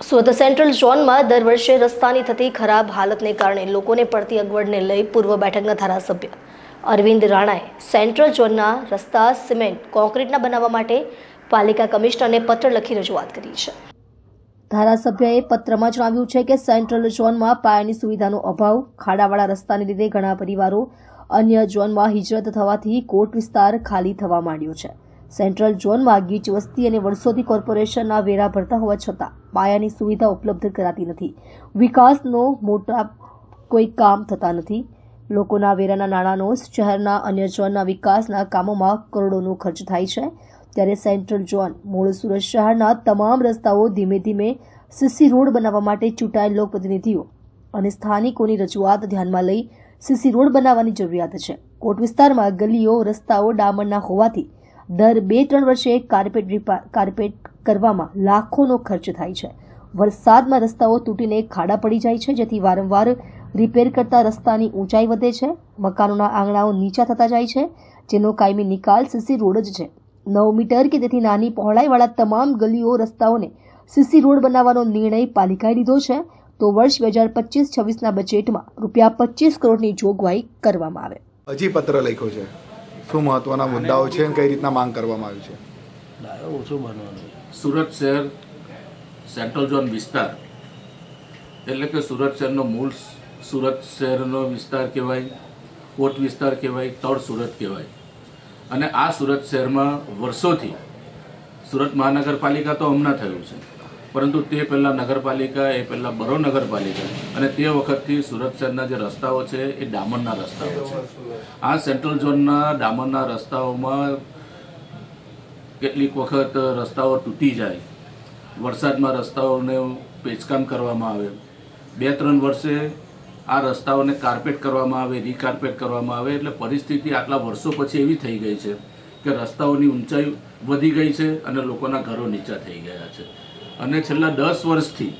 Surat central ઝોનમાં દર વર્ષે રસ્તાની થતી ખરાબ હાલતને કારણે લોકોને પડતી અગવડને લઈ પૂર્વ બેઠકના ધારાસભ્ય અરવિંદ રાણાએ સેન્ટ્રલ ઝોનના રસ્તા, સિમેન્ટ, કોન્ક્રીટના બનાવવા માટે પાલિકા કમિશનરને પત્ર લખી રજૂઆત કરી છે. ધારાસભ્યએ પત્રમાં જણાવ્યું છે કે સેન્ટ્રલ ઝોનમાં પાયાની સુવિધાનો અભાવ, ખાડાવાળા રસ્તાને લીધે ઘણા પરિવારો અન્ય ઝોનમાં હિજરત થવાથી કોટ વિસ્તાર ખાલી થવા માંડ્યો છે. સેન્ટ્રલ ઝોનમાં ગીચ વસ્તી અને વર્ષોથી કોર્પોરેશનના વેરા ભરતા હોવા છતાં પાયાની સુવિધા ઉપલબ્ધ કરાતી નથી. વિકાસનો મોટા કોઈ કામ થતા નથી. લોકોના વેરાના નાણાંનો, શહેરના અન્ય ઝોનના વિકાસના કામોમાં કરોડોનો ખર્ચ થાય છે. ત્યારે સેન્ટ્રલ ઝોન, મૂળ સુરત શહેરના તમામ રસ્તાઓ ધીમે ધીમે સીસી રોડ બનાવવા માટે ચૂંટાયેલ લોકપ્રતિનિધિઓ અને સ્થાનિકોની રજૂઆત ધ્યાનમાં લઈ સીસી રોડ બનાવવાની જરૂરિયાત છે. કોટ વિસ્તારમાં ગલીઓ, રસ્તાઓ ડામરના હોવાથી દર બે ત્રણ વર્ષે કાર્પેટ રિપા કાર્પેટ કરવામાં લાખોનો ખર્ચ થાય છે. વરસાદમાં રસ્તાઓ તૂટીને ખાડા પડી જાય છે, જેથી વારંવાર રિપેર કરતા રસ્તાની ઊંચાઈ વધે છે, મકાનોના આંગણાઓ નીચા થતા જાય છે, જેનો કાયમી નિકાલ સીસી રોડ જ છે. નવ મીટર કે તેથી નાની પહોળાઈવાળા તમામ ગલીઓ રસ્તાઓને સીસી રોડ બનાવવાનો નિર્ણય પાલિકાએ લીધો છે, તો વર્ષ બે હજાર પચીસ છવ્વીસના બજેટમાં રૂપિયા પચીસ કરોડની જોગવાઈ કરવામાં આવે. હજી પત્ર લખ્યો છે. શું મહત્વના મુદ્દાઓ છે અને કઈ રીતના માંગ કરવામાં આવી છે? ડાયો ઓછો બનવાનો સુરત શહેર સેન્ટ્રલ ઝોન વિસ્તાર. એટલે કે સુરત શહેરનો મૂળ સુરત શહેરનો વિસ્તાર કહેવાય કોટ વિસ્તાર કહેવાય તળ સુરત કહેવાય. અને આ સુરત શહેરમાં વર્ષોથી સુરત મહાનગરપાલિકા તો હમણાં થયું છે. પરંતુ તે પહેલાં નગરપાલિકા, એ પહેલાં બરો નગરપાલિકા અને તે વખતથી સુરત શહેરના જે રસ્તાઓ છે, એ ડામરના રસ્તાઓ છે. આ સેન્ટ્રલ ઝોનના ડામરના રસ્તાઓમાં કેટલીક વખત રસ્તાઓ તૂટી જાય. વરસાદમાં રસ્તાઓને પેચકામ કરવામાં આવે. બે ત્રણ વર્ષે આ રસ્તાઓને કાર્પેટ કરવામાં આવે, રીકાર્પેટ કરવામાં આવે, એટલે પરિસ્થિતિ આટલા વર્ષો પછી એવી થઈ ગઈ છે કે રસ્તાઓની ઊંચાઈ વધી ગઈ છે અને લોકોના ઘરો નીચા થઈ ગયા છે. અને છેલ્લા દસ વર્ષથી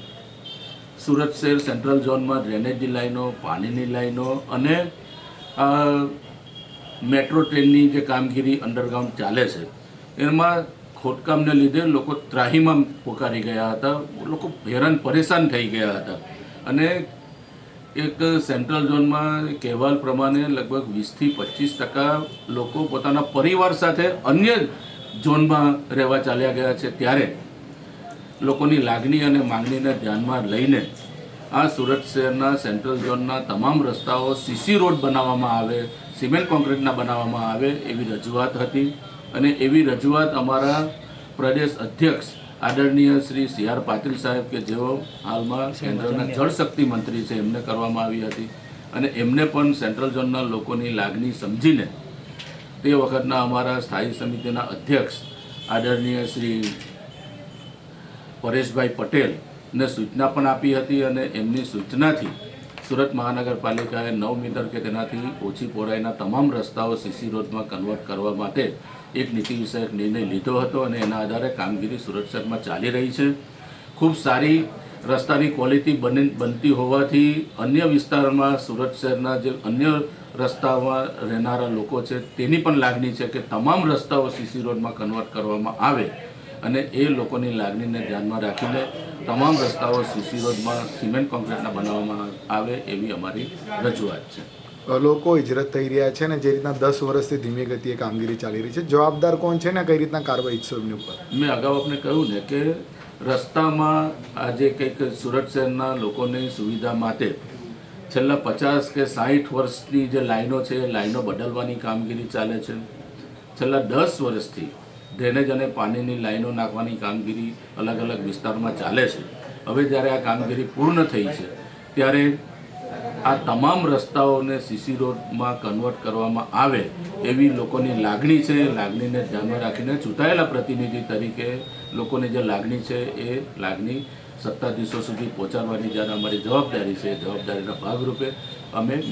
સુરત શહેર સેન્ટ્રલ ઝોનમાં ડ્રેનેજની લાઈનો, પાણીની લાઈનો અને મેટ્રો ટ્રેનની જે કામગીરી અંડરગ્રાઉન્ડ ચાલે છે, એમાં ખોદકામને લીધે લોકો ત્રાહીમામ પોકારી ગયા હતા, લોકો હેરાન, પરેશાન થઈ ગયા હતા. અને એક સેન્ટ્રલ ઝોનમાં કહેવાલ પ્રમાણે લગભગ વીસથી પચીસ ટકા લોકો પોતાના પરિવાર સાથે અન્ય ઝોનમાં રહેવા ચાલ્યા ગયા છે. ત્યારે લોકોની લાગણી અને માંગણીને ધ્યાનમાં લઈને આ સુરત શહેરના સેન્ટ્રલ ઝોનના તમામ રસ્તાઓ સીસી રોડ બનાવવામાં આવે સિમેન્ટ કોન્ક્રીટના બનાવવામાં આવે એવી રજૂઆત હતી અને એવી રજૂઆત અમારા પ્રદેશ અધ્યક્ષ આદરણીય શ્રી સી આર પાટીલ સાહેબ કે જેઓ હાલમાં કેન્દ્રના જળશક્તિ મંત્રી છે એમને કરવામાં આવી હતી અને એમને પણ સેન્ટ્રલ ઝોનના લોકોની લાગણી સમજીને તે વખતના અમારા સ્થાયી સમિતિના અધ્યક્ષ આદરણીય શ્રી પરેશભાઈ પટેલને સૂચના પણ આપી હતી અને એમની સૂચનાથી સુરત મહાનગરપાલિકાએ નવ મીટર કે તેનાથી ઓછી પહોળાઈના તમામ રસ્તાઓ સીસી રોડમાં કન્વર્ટ કરવા માટે એક નીતિ વિષયક નિર્ણય લીધો હતો અને એના આધારે કામગીરી સુરત શહેરમાં ચાલી રહી છે. ખૂબ સારી રસ્તાની ક્વોલિટી બની બનતી હોવાથી અન્ય વિસ્તારમાં સુરત શહેરના જે અન્ય રસ્તામાં રહેનારા લોકો છે તેની પણ લાગણી છે કે તમામ રસ્તાઓ સીસી રોડમાં કન્વર્ટ કરવામાં આવે અને એ લોકોની લાગણીને ધ્યાનમાં રાખીને તમામ રસ્તાઓ સીસી રોડમાં સિમેન્ટ કોન્ક્રીટના બનાવવામાં આવે એવી અમારી રજૂઆત છે. લોકો હિજરત થઈ રહ્યા છે ને જે રીતના દસ વર્ષથી ધીમી ગતિએ કામગીરી ચાલી રહી છે. જવાબદાર કોણ છે ને કઈ રીતના કાર્યવાહી ઈચ્છો એમની ઉપર? મેં અગાઉ આપને કહ્યું ને કે રસ્તામાં આજે કંઈક સુરત શહેરના લોકોની સુવિધા માટે છેલ્લા પચાસ કે સાહીઠ વર્ષની જે લાઈનો છે એ લાઈનો બદલવાની કામગીરી ચાલે છે. છેલ્લા દસ વર્ષથી ડ્રેનેજ અને પાણીની લાઈનો નાખવાની કામગીરી અલગ અલગ વિસ્તારમાં ચાલે છે. હવે જ્યારે આ કામગીરી પૂર્ણ થઈ છે, ત્યારે આ તમામ રસ્તાઓને સીસી રોડમાં કન્વર્ટ કરવામાં આવે એવી લોકોની લાગણી છે. લાગણીને ધ્યાનમાં રાખીને ચૂંટાયેલા પ્રતિનિધિ તરીકે લોકોની જે લાગણી છે એ લાગણી સત્તાધીશો સુધી પહોંચાડવાની જ્યારે અમારી જવાબદારી છે જવાબદારીના ભાગરૂપે અમે